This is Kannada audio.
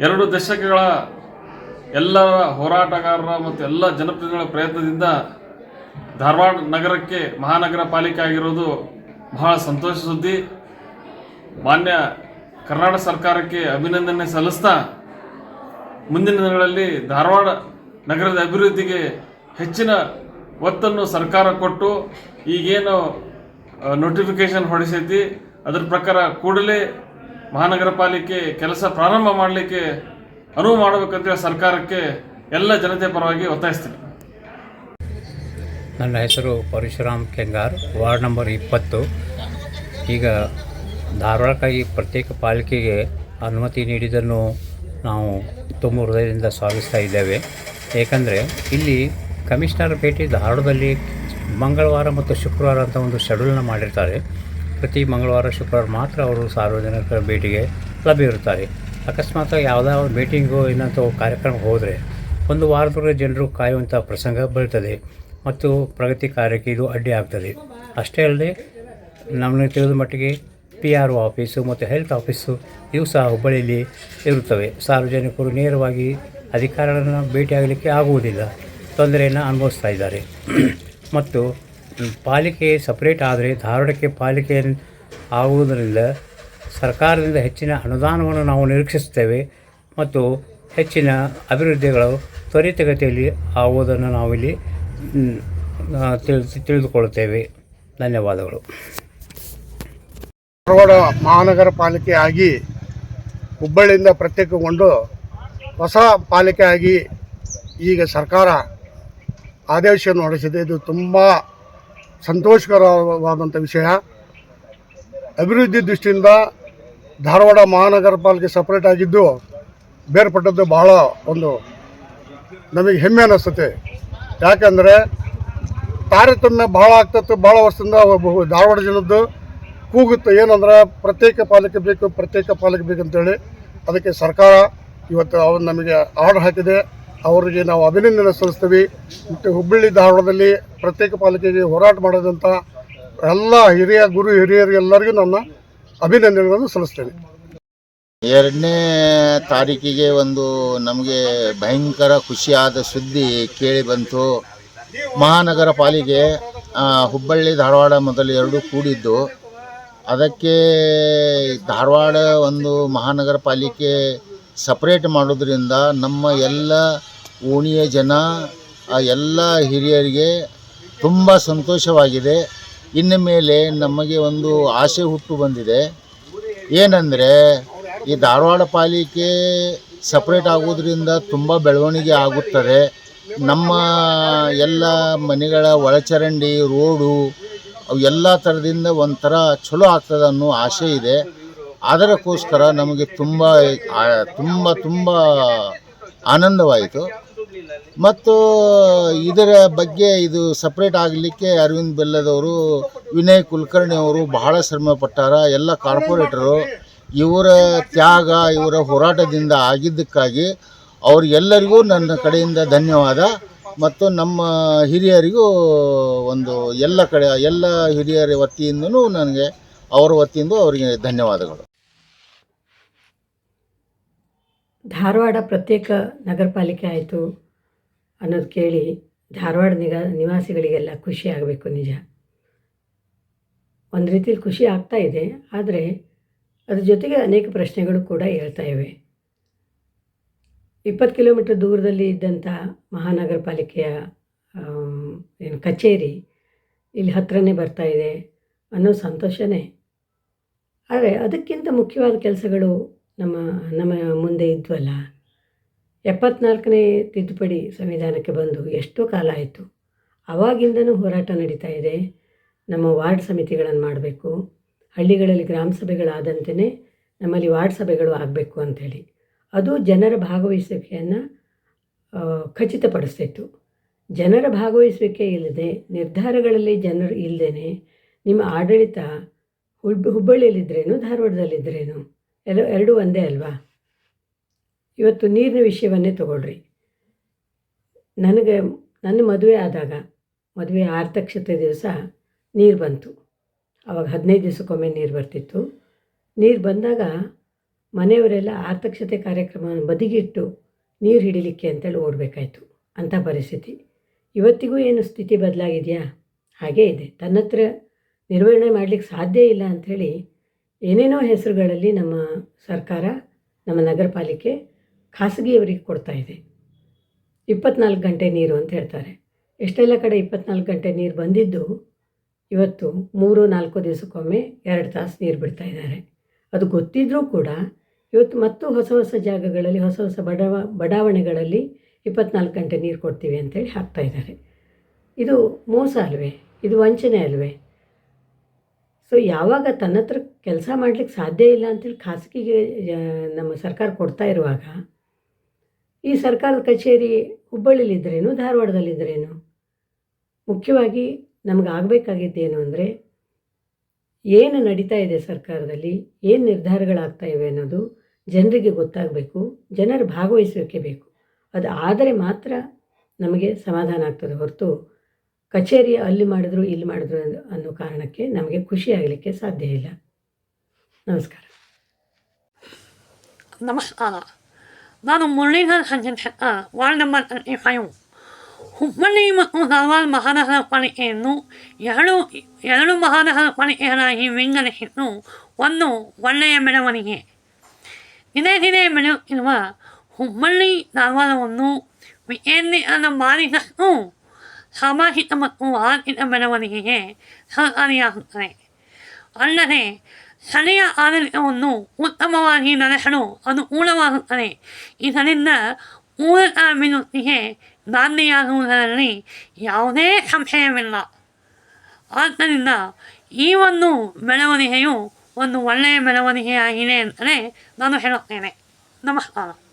ಎರಡು ದಶಕಗಳ ಎಲ್ಲರ ಹೋರಾಟಗಾರರ ಮತ್ತು ಎಲ್ಲ ಜನಪ್ರತಿನಿಧಿಗಳ ಪ್ರಯತ್ನದಿಂದ ಧಾರವಾಡ ನಗರಕ್ಕೆ ಮಹಾನಗರ ಪಾಲಿಕೆ ಆಗಿರೋದು ಬಹಳ ಸಂತೋಷ ಸುದ್ದಿ. ಮಾನ್ಯ ಕರ್ನಾಟಕ ಸರ್ಕಾರಕ್ಕೆ ಅಭಿನಂದನೆ ಸಲ್ಲಿಸ್ತಾ ಮುಂದಿನ ದಿನಗಳಲ್ಲಿ ಧಾರವಾಡ ನಗರದ ಅಭಿವೃದ್ಧಿಗೆ ಹೆಚ್ಚಿನ ಒತ್ತನ್ನು ಸರ್ಕಾರ ಕೊಟ್ಟು ಈಗೇನು ನೋಟಿಫಿಕೇಶನ್ ಹೊಡಿಸೈತಿ ಅದರ ಪ್ರಕಾರ ಕೂಡಲೇ ಮಹಾನಗರ ಪಾಲಿಕೆ ಕೆಲಸ ಪ್ರಾರಂಭ ಮಾಡಲಿಕ್ಕೆ ಅನುವು ಮಾಡಬೇಕಂತೇಳಿ ಸರ್ಕಾರಕ್ಕೆ ಎಲ್ಲ ಜನತೆ ಪರವಾಗಿ ಒತ್ತಾಯಿಸ್ತೀನಿ. ನನ್ನ ಹೆಸರು ಪರಶುರಾಮ್ ಕೆಂಗಾರ್, ವಾರ್ಡ್ ನಂಬರ್ ಇಪ್ಪತ್ತು. ಈಗ ಧಾರವಾಡಕ್ಕಾಗಿ ಪ್ರತ್ಯೇಕ ಪಾಲಿಕೆಗೆ ಅನುಮತಿ ನೀಡಿದ್ದನ್ನು ನಾವು ತುಂಬ ಹೃದಯದಿಂದ ಸ್ವಾಗತಿಸ್ತಾ ಇದ್ದೇವೆ. ಏಕೆಂದರೆ ಇಲ್ಲಿ ಕಮಿಷನರ್ ಭೇಟಿ ಧಾರವಾಡದಲ್ಲಿ ಮಂಗಳವಾರ ಮತ್ತು ಶುಕ್ರವಾರ ಅಂತ ಒಂದು ಶೆಡ್ಯೂಲ್ನ ಮಾಡಿರ್ತಾರೆ. ಪ್ರತಿ ಮಂಗಳವಾರ, ಶುಕ್ರವಾರ ಮಾತ್ರ ಅವರು ಸಾರ್ವಜನಿಕರ ಭೇಟಿಗೆ ಲಭ್ಯವಿರುತ್ತಾರೆ. ಅಕಸ್ಮಾತ್ ಯಾವುದೋ ಒಂದು ಮೀಟಿಂಗು ಇನ್ನಂಥ ಕಾರ್ಯಕ್ರಮಕ್ಕೆ ಹೋದರೆ ಒಂದು ವಾರದವರೆಗೆ ಜನರು ಕಾಯುವಂಥ ಪ್ರಸಂಗ ಬೀಳ್ತದೆ ಮತ್ತು ಪ್ರಗತಿ ಕಾರ್ಯಕ್ಕೆ ಇದು ಅಡ್ಡಿ ಆಗ್ತದೆ. ಅಷ್ಟೇ ಅಲ್ಲದೆ ನಮಗೆ ತಿಳಿದ ಮಟ್ಟಿಗೆ ಪಿ ಆರ್ ಒ ಆಫೀಸು ಮತ್ತು ಹೆಲ್ತ್ ಆಫೀಸು ಇವು ಸಹ ಹುಬ್ಬಳ್ಳಿಯಲ್ಲಿ ಇರುತ್ತವೆ. ಸಾರ್ವಜನಿಕರು ನೇರವಾಗಿ ಅಧಿಕಾರಿಗಳನ್ನು ಭೇಟಿಯಾಗಲಿಕ್ಕೆ ಆಗುವುದಿಲ್ಲ. ತೊಂದರೆಯನ್ನು ಅನುಭವಿಸ್ತಾ ಇದ್ದಾರೆ. ಮತ್ತು ಪಾಲಿಕೆ ಸಪ್ರೇಟ್ ಆದರೆ ಧಾರವಾಡಕ್ಕೆ ಪಾಲಿಕೆ ಆಗುವುದರಿಂದ ಸರ್ಕಾರದಿಂದ ಹೆಚ್ಚಿನ ಅನುದಾನವನ್ನು ನಾವು ನಿರೀಕ್ಷಿಸುತ್ತೇವೆ ಮತ್ತು ಹೆಚ್ಚಿನ ಅಭಿವೃದ್ಧಿಗಳು ತ್ವರಿತಗತಿಯಲ್ಲಿ ಆಗುವುದನ್ನು ನಾವಿಲ್ಲಿ ತಿಳಿದು, ತಿಳಿದುಕೊಳ್ಳುತ್ತೇವೆ. ಧನ್ಯವಾದಗಳು. ಧಾರವಾಡ ಮಹಾನಗರ ಪಾಲಿಕೆ ಆಗಿ ಹುಬ್ಬಳ್ಳಿಯಿಂದ ಪ್ರತ್ಯೇಕಗೊಂಡು ಹೊಸ ಪಾಲಿಕೆ ಆಗಿ ಈಗ ಸರ್ಕಾರ ಆದೇಶವನ್ನು ಹೊರಡಿಸಿದೆ. ಇದು ತುಂಬ ಸಂತೋಷಕರವಾದಂಥ ವಿಷಯ. ಅಭಿವೃದ್ಧಿ ದೃಷ್ಟಿಯಿಂದ ಧಾರವಾಡ ಮಹಾನಗರ ಪಾಲಿಕೆ ಸಪ್ರೇಟ್ ಆಗಿದ್ದು, ಬೇರ್ಪಟ್ಟದ್ದು ಬಹಳ ಒಂದು ನಮಗೆ ಹೆಮ್ಮೆ ಅನ್ನಿಸ್ತತೆ ಯಾಕಂದರೆ, ತಾರತಮ್ಯ ಭಾಳ ಆಗ್ತತ್ತು ಭಾಳ ವರ್ಷದಿಂದ ಧಾರವಾಡ ಜನದ್ದು ಕೂಗುತ್ತೆ. ಏನಂದ್ರೆ, ಪ್ರತ್ಯೇಕ ಪಾಲಿಕೆ ಬೇಕು, ಪ್ರತ್ಯೇಕ ಪಾಲಿಕೆ ಬೇಕಂತೇಳಿ. ಅದಕ್ಕೆ ಸರ್ಕಾರ ಇವತ್ತು ಅವ್ರು ನಮಗೆ ಆರ್ಡರ್ ಹಾಕಿದೆ. ಅವರಿಗೆ ನಾವು ಅಭಿನಂದನೆ ಸಲ್ಲಿಸ್ತೀವಿ. ಮತ್ತು ಹುಬ್ಬಳ್ಳಿ ಧಾರವಾಡದಲ್ಲಿ ಪ್ರತ್ಯೇಕ ಪಾಲಿಕೆಗೆ ಹೋರಾಟ ಮಾಡಿದಂಥ ಎಲ್ಲ ಹಿರಿಯ ಗುರು ಹಿರಿಯರಿಗೆಲ್ಲರಿಗೂ ನನ್ನ ಅಭಿನಂದನೆಗಳನ್ನು ಸಲ್ಲಿಸ್ತೇನೆ. ಎರಡನೇ ತಾರೀಕಿಗೆ ಒಂದು ನಮಗೆ ಭಯಂಕರ ಖುಷಿಯಾದ ಸುದ್ದಿ ಕೇಳಿ ಬಂತು. ಮಹಾನಗರ ಪಾಲಿಕೆ ಹುಬ್ಬಳ್ಳಿ ಧಾರವಾಡ ಮೊದಲು ಎರಡು ಕೂಡಿದ್ದು. ಅದಕ್ಕೆ ಧಾರವಾಡ ಒಂದು ಮಹಾನಗರ ಪಾಲಿಕೆ ಸಪ್ರೇಟ್ ಮಾಡೋದ್ರಿಂದ ನಮ್ಮ ಎಲ್ಲ ಓಣಿಯ ಜನ, ಆ ಎಲ್ಲ ಹಿರಿಯರಿಗೆ ತುಂಬ ಸಂತೋಷವಾಗಿದೆ. ಇನ್ನು ಮೇಲೆ ನಮಗೆ ಒಂದು ಆಸೆ ಹುಟ್ಟು ಬಂದಿದೆ. ಏನಂದರೆ, ಈ ಧಾರವಾಡ ಪಾಲಿಕೆ ಸಪ್ರೇಟ್ ಆಗೋದ್ರಿಂದ ತುಂಬ ಬೆಳವಣಿಗೆ ಆಗುತ್ತದೆ. ನಮ್ಮ ಎಲ್ಲ ಮನೆಗಳ ಒಳಚರಂಡಿ, ರೋಡು ಅವು ಎಲ್ಲ ಥರದಿಂದ ಒಂಥರ ಚಲೋ ಆಗ್ತದೆ ಅನ್ನೋ ಆಸೆ ಇದೆ. ಅದಕ್ಕೋಸ್ಕರ ನಮಗೆ ತುಂಬ ತುಂಬ ತುಂಬ ಆನಂದವಾಯಿತು. ಮತ್ತು ಇದರ ಬಗ್ಗೆ ಇದು ಸಪ್ರೇಟ್ ಆಗಲಿಕ್ಕೆ ಅರವಿಂದ್ ಬೆಲ್ಲದವರು, ವಿನಯ್ ಕುಲಕರ್ಣಿ ಅವರು ಬಹಳ ಶ್ರಮ ಪಟ್ಟಾರ. ಎಲ್ಲ ಕಾರ್ಪೊರೇಟರು ಇವರ ತ್ಯಾಗ, ಇವರ ಹೋರಾಟದಿಂದ ಆಗಿದ್ದಕ್ಕಾಗಿ ಅವರಿಗೆಲ್ಲರಿಗೂ ನನ್ನ ಕಡೆಯಿಂದ ಧನ್ಯವಾದ. ಮತ್ತು ನಮ್ಮ ಹಿರಿಯರಿಗೂ ಒಂದು ಎಲ್ಲ ಕಡೆ, ಎಲ್ಲ ಹಿರಿಯರ ವತಿಯಿಂದನೂ ನನಗೆ, ಅವರ ವತಿಯಿಂದ ಅವರಿಗೆ ಧನ್ಯವಾದಗಳು. ಧಾರವಾಡ ಪ್ರತ್ಯೇಕ ನಗರ ಪಾಲಿಕೆ ಆಯಿತು. ಅನ್ನೋದು ಕೇಳಿ ಧಾರವಾಡ ನಿಗ ನಿವಾಸಿಗಳಿಗೆಲ್ಲ ಖುಷಿ ಆಗಬೇಕು ನಿಜ. ಒಂದು ರೀತಿಯಲ್ಲಿ ಖುಷಿ ಆಗ್ತಾ ಇದೆ, ಆದರೆ ಅದ್ರ ಜೊತೆಗೆ ಅನೇಕ ಪ್ರಶ್ನೆಗಳು ಕೂಡ ಹೇಳ್ತಾ ಇವೆ. ಇಪ್ಪತ್ತು ಕಿಲೋಮೀಟರ್ ದೂರದಲ್ಲಿ ಇದ್ದಂಥ ಮಹಾನಗರ ಪಾಲಿಕೆಯ ಏನು ಕಚೇರಿ ಇಲ್ಲಿ ಹತ್ರನೇ ಬರ್ತಾ ಇದೆ ಅನ್ನೋ ಸಂತೋಷನೇ. ಆದರೆ ಅದಕ್ಕಿಂತ ಮುಖ್ಯವಾದ ಕೆಲಸಗಳು ನಮ್ಮ ನಮ್ಮ ಮುಂದೆ ಇದ್ವಲ್ಲ. ಎಪ್ಪತ್ನಾಲ್ಕನೇ ತಿದ್ದುಪಡಿ ಸಂವಿಧಾನಕ್ಕೆ ಬಂದು ಎಷ್ಟೋ ಕಾಲ ಆಯಿತು. ಆವಾಗಿಂದನೂ ಹೋರಾಟ ನಡೀತಾ ಇದೆ. ನಮ್ಮ ವಾರ್ಡ್ ಸಮಿತಿಗಳನ್ನು ಮಾಡಬೇಕು. ಹಳ್ಳಿಗಳಲ್ಲಿ ಗ್ರಾಮ ಸಭೆಗಳಾದಂತೆಯೇ ನಮ್ಮಲ್ಲಿ ವಾರ್ಡ್ ಸಭೆಗಳು ಆಗಬೇಕು ಅಂಥೇಳಿ. ಅದು ಜನರ ಭಾಗವಹಿಸುವಿಕೆಯನ್ನು ಖಚಿತಪಡಿಸ್ತಿತ್ತು. ಜನರ ಭಾಗವಹಿಸುವಿಕೆ ಇಲ್ಲದೆ, ನಿರ್ಧಾರಗಳಲ್ಲಿ ಜನರು ಇಲ್ಲದೇ ನಿಮ್ಮ ಆಡಳಿತ ಹುಬ್ ಹುಬ್ಬಳ್ಳಿಯಲ್ಲಿದ್ದರೇನು ಧಾರವಾಡದಲ್ಲಿದ್ದರೇನು ಎಲ್ಲ, ಎರಡೂ ಒಂದೇ ಅಲ್ವಾ? ಇವತ್ತು ನೀರಿನ ವಿಷಯವನ್ನೇ ತಗೊಳ್ರಿ. ನನಗೆ, ನನ್ನ ಮದುವೆ ಆದಾಗ, ಮದುವೆ ಆರ್ತಕ್ಷತೆ ದಿವಸ ನೀರು ಬಂತು. ಆವಾಗ ಹದಿನೈದು ದಿವಸಕ್ಕೊಮ್ಮೆ ನೀರು ಬರ್ತಿತ್ತು. ನೀರು ಬಂದಾಗ ಮನೆಯವರೆಲ್ಲ ಆರ್ತಕ್ಷತೆ ಕಾರ್ಯಕ್ರಮವನ್ನು ಬದಿಗಿಟ್ಟು ನೀರು ಹಿಡಿಲಿಕ್ಕೆ ಅಂತೇಳಿ ಓಡಬೇಕಾಯ್ತು ಅಂಥ ಪರಿಸ್ಥಿತಿ. ಇವತ್ತಿಗೂ ಏನು ಸ್ಥಿತಿ ಬದಲಾಗಿದೆಯಾ? ಹಾಗೇ ಇದೆ. ತನ್ನ ಹತ್ರ ನಿರ್ವಹಣೆ ಮಾಡಲಿಕ್ಕೆ ಸಾಧ್ಯ ಇಲ್ಲ ಅಂಥೇಳಿ ಏನೇನೋ ಹೆಸರುಗಳಲ್ಲಿ ನಮ್ಮ ಸರ್ಕಾರ, ನಮ್ಮ ನಗರ ಪಾಲಿಕೆ ಖಾಸಗಿಯವರಿಗೆ ಕೊಡ್ತಾ ಇದೆ. ಇಪ್ಪತ್ನಾಲ್ಕು ಗಂಟೆ ನೀರು ಅಂತ ಹೇಳ್ತಾರೆ. ಎಷ್ಟೆಲ್ಲ ಕಡೆ ಇಪ್ಪತ್ನಾಲ್ಕು ಗಂಟೆ ನೀರು ಬಂದಿದ್ದು, ಇವತ್ತು ಮೂರು, ನಾಲ್ಕು ದಿವಸಕ್ಕೊಮ್ಮೆ ಎರಡು ತಾಸು ನೀರು ಬಿಡ್ತಾ ಇದ್ದಾರೆ. ಅದು ಗೊತ್ತಿದ್ದರೂ ಕೂಡ ಇವತ್ತು ಮತ್ತು ಹೊಸ ಹೊಸ ಜಾಗಗಳಲ್ಲಿ, ಹೊಸ ಹೊಸ ಬಡವ, ಬಡಾವಣೆಗಳಲ್ಲಿ ಇಪ್ಪತ್ನಾಲ್ಕು ಗಂಟೆ ನೀರು ಕೊಡ್ತೀವಿ ಅಂತೇಳಿ ಹಾಕ್ತಾ ಇದ್ದಾರೆ. ಇದು ಮೋಸ ಅಲ್ವೇ? ಇದು ವಂಚನೆ ಅಲ್ವೇ? ಸೊ ಯಾವಾಗ ತನ್ನ ಹತ್ರ ಕೆಲಸ ಮಾಡಲಿಕ್ಕೆ ಸಾಧ್ಯ ಇಲ್ಲ ಅಂತೇಳಿ ಖಾಸಗಿಗೆ ನಮ್ಮ ಸರ್ಕಾರ ಕೊಡ್ತಾ ಇರುವಾಗ ಈ ಸರ್ಕಾರದ ಕಚೇರಿ ಹುಬ್ಬಳ್ಳಿಲಿದ್ರೇನು ಧಾರವಾಡದಲ್ಲಿದ್ದರೇನು? ಮುಖ್ಯವಾಗಿ ನಮಗೆ ಆಗಬೇಕಾಗಿದ್ದೇನು ಅಂದರೆ, ಏನು ನಡೀತಾ ಇದೆ ಸರ್ಕಾರದಲ್ಲಿ, ಏನು ನಿರ್ಧಾರಗಳಾಗ್ತಾ ಇವೆ ಅನ್ನೋದು ಜನರಿಗೆ ಗೊತ್ತಾಗಬೇಕು, ಜನರು ಭಾಗವಹಿಸೋಕೆ ಬೇಕು. ಅದು ಆದರೆ ಮಾತ್ರ ನಮಗೆ ಸಮಾಧಾನ ಆಗ್ತದೆ ಹೊರತು ಕಚೇರಿ ಅಲ್ಲಿ ಮಾಡಿದ್ರು, ಇಲ್ಲಿ ಮಾಡಿದ್ರು ಅನ್ನೋ- ಕಾರಣಕ್ಕೆ ನಮಗೆ ಖುಷಿ ಆಗಲಿಕ್ಕೆ ಸಾಧ್ಯ ಇಲ್ಲ. ನಮಸ್ಕಾರ. ನಮಸ್ಕಾರ. ನಾನು Muralidhar Sanjan ward number thirty five Hubballi ಮತ್ತು ಧಾರವಾಡ ಮಹಾನಗರ ಪಾಲಿಕೆಯನ್ನು ಎರಡು ಎರಡು ಮಹಾನಗರ ಪಾಲಿಕೆಯರಾಗಿ ವಿಂಗಡಿಸಿದ್ದು ಒಂದು ಒಳ್ಳೆಯ ಬೆಳವಣಿಗೆ ದಿನೇ ದಿನೇ ಬೆಳೆಯುತ್ತಿರುವ ಹುಬ್ಬಳ್ಳಿ ಧಾರವಾಡವನ್ನು ವಿಕೇಂದ್ರೀಕರಣ ಮಾಡಿದಷ್ಟು ಸಾಮಾಜಿಕ ಮತ್ತು ಆರ್ಥಿಕ ಬೆಳವಣಿಗೆಗೆ ಸಹಕಾರಿಯಾಗುತ್ತದೆ. ಅಲ್ಲದೆ ಸ್ಥಳೀಯ ಆಡಳಿತವನ್ನು ಉತ್ತಮವಾಗಿ ನಡೆಸಲು ಅನುಕೂಲವಾಗುತ್ತದೆ ಇದರಿಂದ ಊರ ಅಭಿವೃದ್ಧಿಗೆ ದಾನಿಯಾಗುವುದರಲ್ಲಿ ಯಾವುದೇ ಸಂಶಯವಿಲ್ಲ. ಆದ್ದರಿಂದ ಈ ಒಂದು ಬೆಳವಣಿಗೆಯು ಒಂದು ಒಳ್ಳೆಯ ಬೆಳವಣಿಗೆಯಾಗಿದೆ ಅಂತಲೇ ನಾನು ಹೇಳುತ್ತೇನೆ. ನಮಸ್ಕಾರ.